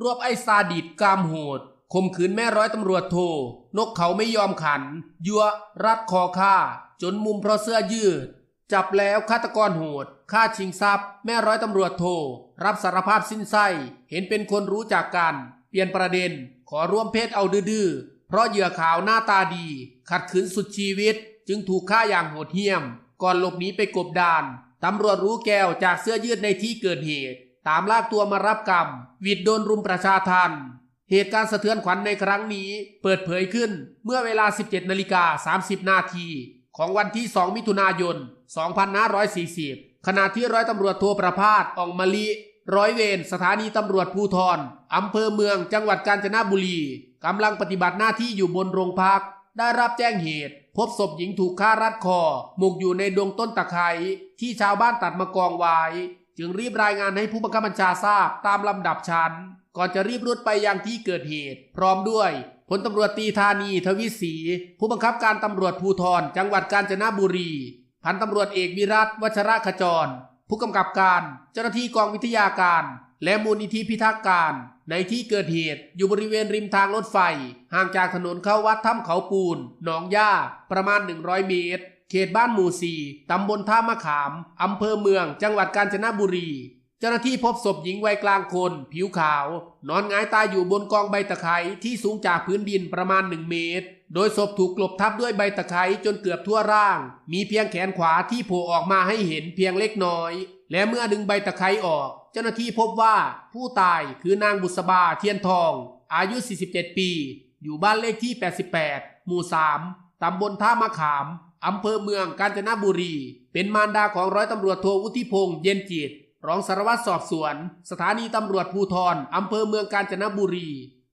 รวบไอ้ซาดิสกามโหดข่มขืนแม่ร้อยตำรวจโท นกเขาไม่ยอมขัน ยัวรัดคอฆ่า จนมุมเพราะเสื้อยืด จับแล้วฆาตกรโหดฆ่าชิงทรัพย์ แม่ร้อยตำรวจโท รับสารภาพสิ้นไส้เห็นเป็นคนรู้จักกัน เปลี่ยนประเด็น ขอร่วมเพศเอาดื้อเพราะเหยื่อขาวหน้าตาดี ขัดขืนสุดชีวิต จึงถูกฆ่าอย่างโหดเหี้ยม ก่อนหลบหนีไปกบดานตำรวจรู้แก้วจากเสื้อยืดในที่เกิดเหตุ ตามลากตัวมารับกรรม วิดโดนรุมประชาทันเหตุการณ์สะเทือนขวัญในครั้งนี้เปิดเผยขึ้นเมื่อเวลา 17นาฬิกา30 นาทีของวันที่ 2 มิถุนายน 2540 ขณะที่ร้อยตำรวจโทประพาสอองมะลิ ร้อยเวรสถานีตำรวจภูทรอำเภอเมืองจังหวัดกาญจนบุรีกำลังปฏิบัติหน้าที่อยู่บนโรงพัก ได้รับแจ้งเหตุ พบศพหญิงถูกฆ่ารัดคอหมกอยู่ในดงต้นตะไคร้ที่ชาวบ้านตัดมากองไว้ จึงรีบรายงานให้ผู้บังคับบัญชาทราบตามลำดับชั้น ก่อนจะรีบรุดไปยังที่เกิดเหตุ พร้อมด้วยพลตำรวจตีธานีทวิศรีผู้บังคับการตำรวจภูธรจังหวัดกาญจนบุรี พันตำรวจเอกวิรัตวัชระขจร ผู้กำกับการ เจ้าหน้าที่กองวิทยาการ และมูลนิธิพิทักษ์การ ในที่เกิดเหตุอยู่บริเวณริมทางรถไฟ ห่างจากถนนเข้าวัดถ้ำเขาปูน หนองย่า ประมาณ 100 เมตร เขตบ้านหมู่สี่ตำบลท่ามะขาม อำเภอเมือง จังหวัดกาญจนบุรี เจ้าหน้าที่พบศพหญิงวัยกลางคน ผิวขาว นอนหงายตายอยู่บนกองใบตะไคร้ที่สูงจากพื้นดินประมาณ 1 เมตร โดยศพถูกกลบทับด้วยใบตะไคร้จนเกือบทั่วร่าง มีเพียงแขนขวาที่โผล่ออกมาให้เห็นเพียงเล็กน้อย และเมื่อดึงใบตะไคร้ออก เจ้าหน้าที่พบว่าผู้ตายคือนางบุษบาเทียนทอง อายุ 47 ปี อยู่บ้านเลขที่ 88 หมู่ 3ตำบลท่ามะขาม อำเภอเมืองกาญจนบุรี เป็นมารดาของร้อยตำรวจโทวุฒิพงษ์เย็นจิต รองสารวัตรสอบสวน สถานีตำรวจภูธรอำเภอเมืองกาญจนบุรี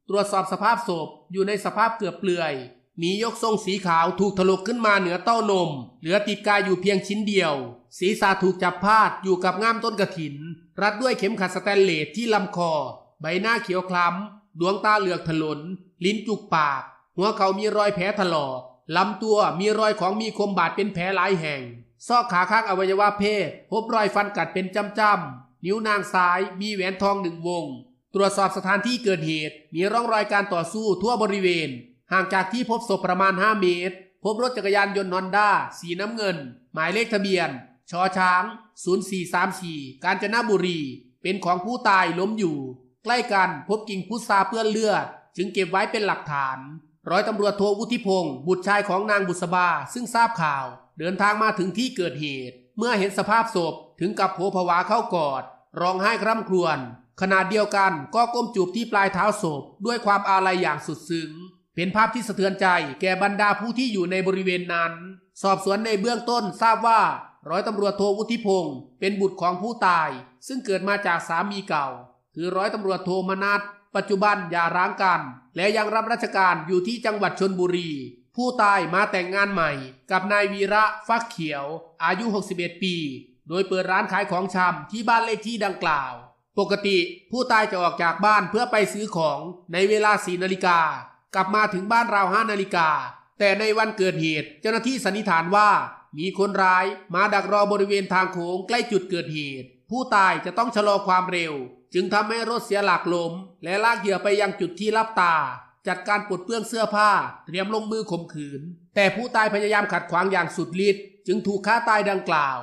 ตรวจสอบสภาพศพอยู่ในสภาพเกือบเปลื่อย มียกทรงสีขาวถูกถลกขึ้นมาเหนือเต้านม เหลือติดกายอยู่เพียงชิ้นเดียว ศีรษะถูกจับพาดอยู่กับง่ามต้นกระถิน รัดด้วยเข็มขัดสแตนเลสที่ลำคอ ใบหน้าเขียวคล้ำ ดวงตาเหลือกถลน ลิ้นจุกปาก หัวเขามีรอยแผลถลอก ลำตัวมีรอยของมีคมบาดเป็นแผลหลายแห่ง ซอกขาข้างอวัยวะเพศ พบรอยฟันกัดเป็นจ้ำๆ นิ้วนางซ้ายมีแหวนทองหนึ่งวง ตรวจสอบสถานที่เกิดเหตุ มีร่องรอยการต่อสู้ทั่วบริเวณ ห่างจากที่พบศพประมาณ 5 เมตร พบรถจักรยานยนต์ฮอนด้าสีน้ำเงิน หมายเลขทะเบียน ชอช้าง 0434 กาญจนบุรี เป็นของผู้ตายล้มอยู่ ใกล้กันพบกิ่งพุทราเปื้อนเลือด จึงเก็บไว้เป็นหลักฐาน ร้อยตำรวจโทวุฒิพงศ์บุตรชายของนางบุษบา ซึ่งทราบข่าว เดินทางมาถึงที่เกิดเหตุ เมื่อเห็นสภาพศพถึงกับโผผวาเข้ากอด ร้องไห้คร่ำครวญขณะเดียวกันก็ก้มจูบที่ปลายเท้าศพ ด้วยความอาลัยอย่างสุดซึ้งเป็นภาพที่สะเทือนใจแก่บรรดาผู้ที่อยู่ในบริเวณนั้น สอบสวนในเบื้องต้นทราบว่า ร้อยตำรวจโทวุฒิพงศ์เป็นบุตรของผู้ตาย ซึ่งเกิดมาจากสามีเก่า คือร้อยตำรวจโทมนัส ปัจจุบันอย่าร้างกัน และยังรับราชการอยู่ที่จังหวัดชนบุรี ผู้ตายมาแต่งงานใหม่ กับนายวีระฟักเขียว อายุ 61 ปี โดยเปิดร้านขายของชำที่บ้านเลขที่ดังกล่าว ปกติผู้ตายจะออกจากบ้านเพื่อไปซื้อของในเวลา4นาฬิกากลับมาถึงบ้านราว5นาฬิกา แต่ในวันเกิดเหตุเจ้าหน้าที่สันนิษฐานว่า มีคนร้ายมาดักรอบริเวณทางโค้งใกล้จุดเกิดเหตุ ผู้ตายจะต้องชะลอความเร็ว จึงทำให้รถเสียหลักล้มและลากเหยื่อไปยังจุดที่รับตา จัดการปลดเปลื้องเสื้อผ้า เตรียมลงมือข่มขืน แต่ผู้ตายพยายามขัดขวางอย่างสุดฤทธิ์จึงถูกฆ่าตายดังกล่าว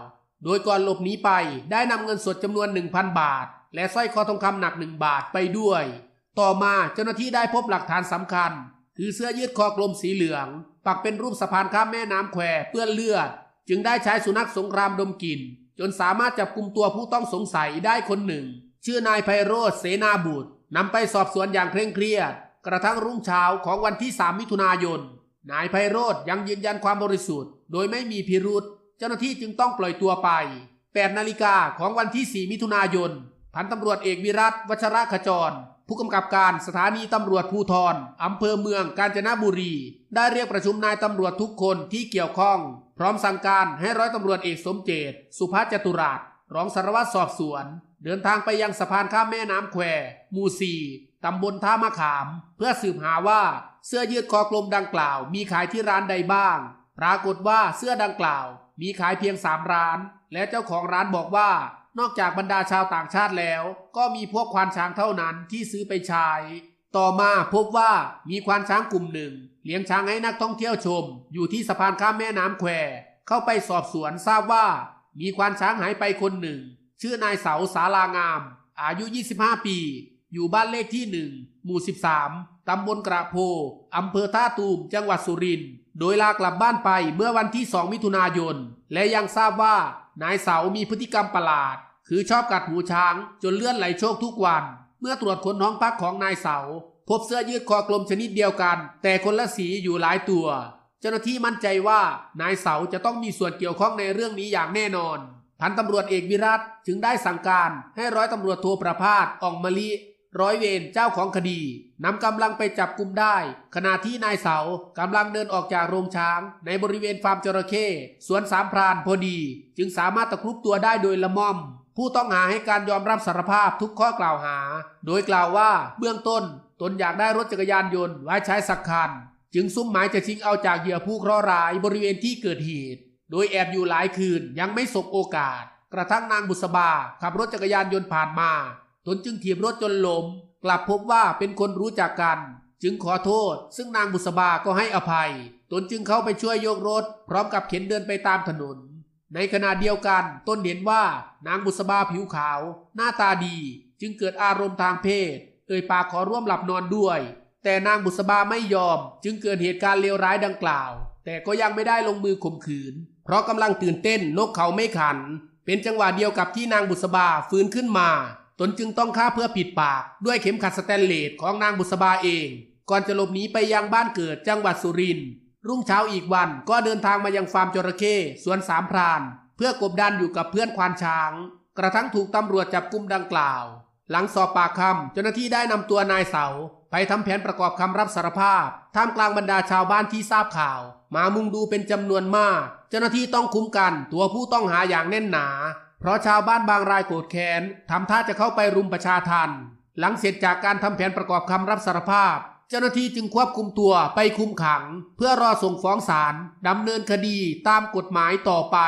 โดยก่อนหลบหนีไปได้นำเงินสดจำนวน 1,000 บาท และสร้อยคอทองคำหนัก1บาทไปด้วย ต่อมาเจ้าหน้าที่ได้พบหลักฐานสำคัญ คือเสื้อยืดคอกลมสีเหลือง ปักเป็นรูปสะพานข้ามแม่น้ำแควเปื้อนเลือด จึงได้ใช้สุนัขสงครามดมกลิ่นจนสามารถจับกลุ่มตัวผู้ต้องสงสัยได้คนหนึ่ง ชื่อนายไพโรธเสนาบุตรนำไปสอบสวนอย่างเคร่งเครียด กระทั่งรุ่งเช้าของวันที่ 3 มิถุนายน นายไพโรธยังยืนยันความบริสุทธิ์ โดยไม่มีพิรุษ เจ้าหน้าที่จึงต้องปล่อยตัวไป 8 นาฬิกาของวันที่ 4 มิถุนายน พันตำรวจเอกวิรัตวัชระขจร ผู้กำกับการสถานีตำรวจภูธรอำเภอเมืองกาญจนบุรี ได้เรียกประชุมนายตำรวจทุกคนที่เกี่ยวข้อง พร้อมสั่งการให้ร้อยตำรวจเอกสมเจต สุภาพจตุรัส รองสารวัตรสอบสวน เดินทางไปยังสะพานข้ามแม่น้ำแควหมู่สี่ตำบลท่ามะขาม เพื่อสืบหาว่าเสื้อยืดคอกลมดังกล่าว มีขายที่ร้านใดบ้าง ปรากฏว่าเสื้อดังกล่าว มีขายเพียงสามร้าน และเจ้าของร้านบอกว่านอกจากบรรดาชาวต่างชาติแล้ว ก็มีพวกควานช้างเท่านั้นที่ซื้อไปใช้ต่อมาพบว่ามีควานช้างกลุ่มหนึ่ง เลี้ยงช้างให้นักท่องเที่ยวชม อยู่ที่สะพานข้ามแม่น้ำแควเข้าไปสอบสวนทราบว่า มีควานช้างหายไปคนหนึ่ง ชื่อนายเสาสาลางาม อายุ 25 ปี อยู่บ้านเลขที่หนึ่งหมู่ 13 ตำบลกระโพอำเภอท่าตูม จังหวัดสุรินทร์ โดยลากลับบ้านไปเมื่อวันที่ 2 มิถุนายน และยังทราบว่านายเสามีพฤติกรรมประหลาด คือชอบกัดหูช้างจนเลือนไหลโชคทุกวัน เมื่อตรวจค้นห้องพักของนายเสา พบเสื้อยืดคอกลมชนิดเดียวกัน แต่คนละสีอยู่หลายตัว เจ้าหน้าที่มั่นใจว่านายเสาจะต้องมีส่วนเกี่ยวข้องในเรื่องนี้อย่างแน่นอนพันตำรวจเอกวิรัตจึงได้สั่งการให้ร้อยตำรวจโทประพาสอ่องมะลิร้อยเวรเจ้าของคดีนำกำลังไปจับกลุ่มได้ ขณะที่นายเสากำลังเดินออกจากโรงช้าง ในบริเวณฟาร์มจระเข้สวนสามพรานพอดี จึงสามารถตะครุบตัวได้โดยละม่อม ผู้ต้องหาให้การยอมรับสารภาพทุกข้อกล่าวหา โดยกล่าวว่าเบื้องต้นตนอยากได้รถจักรยานยนต์ไว้ใช้สักคัน จึงซุ่มหมายจะชิงเอาจากเหยื่อผู้เคราะห์ร้ายบริเวณที่เกิดเหตุ โดยแอบอยู่หลายคืนยังไม่สบโอกาส กระทั่งนางบุษบาขับรถจักรยานยนต์ผ่านมา ตนจึงถีบรถจนล้มกลับพบว่าเป็นคนรู้จักกัน จึงขอโทษ ซึ่งนางบุษบาก็ให้อภัย ตนจึงเข้าไปช่วยยกรถ พร้อมกับเข็นเดินไปตามถนน ในขณะเดียวกันต้นเห็นว่านางบุษบาผิวขาว หน้าตาดี จึงเกิดอารมณ์ทางเพศ เอ่ยปากขอร่วมหลับนอนด้วย แต่นางบุษบาไม่ยอม จึงเกิดเหตุการณ์เลวร้ายดังกล่าว แต่ก็ยังไม่ได้ลงมือข่มขืน เพราะกำลังตื่นเต้นนกเขาไม่ขัน เป็นจังหวะเดียวกับที่นางบุษบาฟื้นขึ้นมา ตนจึงต้องฆ่าเพื่อปิดปาก ด้วยเข็มขัดสแตนเลสของนางบุษบาเอง ก่อนจะหลบหนีไปยังบ้านเกิดจังหวัดสุรินทร์รุ่งเช้าอีกวันก็เดินทางมายังฟาร์มจระเข้สวนสามพราน เพื่อกบดานอยู่กับเพื่อนควานช้าง กระทั่งถูกตำรวจจับกุมดังกล่าว หลังสอบปากคำเจ้าหน้าที่ได้นำตัวนายเสา ไปทำแผนประกอบคำรับสารภาพ ท่ามกลางบรรดาชาวบ้านที่ทราบข่าว มามุงดูเป็นจำนวนมาก เจ้าหน้าที่ต้องคุ้มกัน ตัวผู้ต้องหาอย่างแน่นหนา เพราะชาวบ้านบางรายโกรธแค้นทำท่าจะเข้าไปรุมประชาทันหลังเสร็จจากการทำแผนประกอบคำรับสารภาพ เจ้าหน้าที่จึงควบคุมตัวไปคุมขัง เพื่อรอส่งฟ้องศาลดำเนินคดีตามกฎหมายต่อไป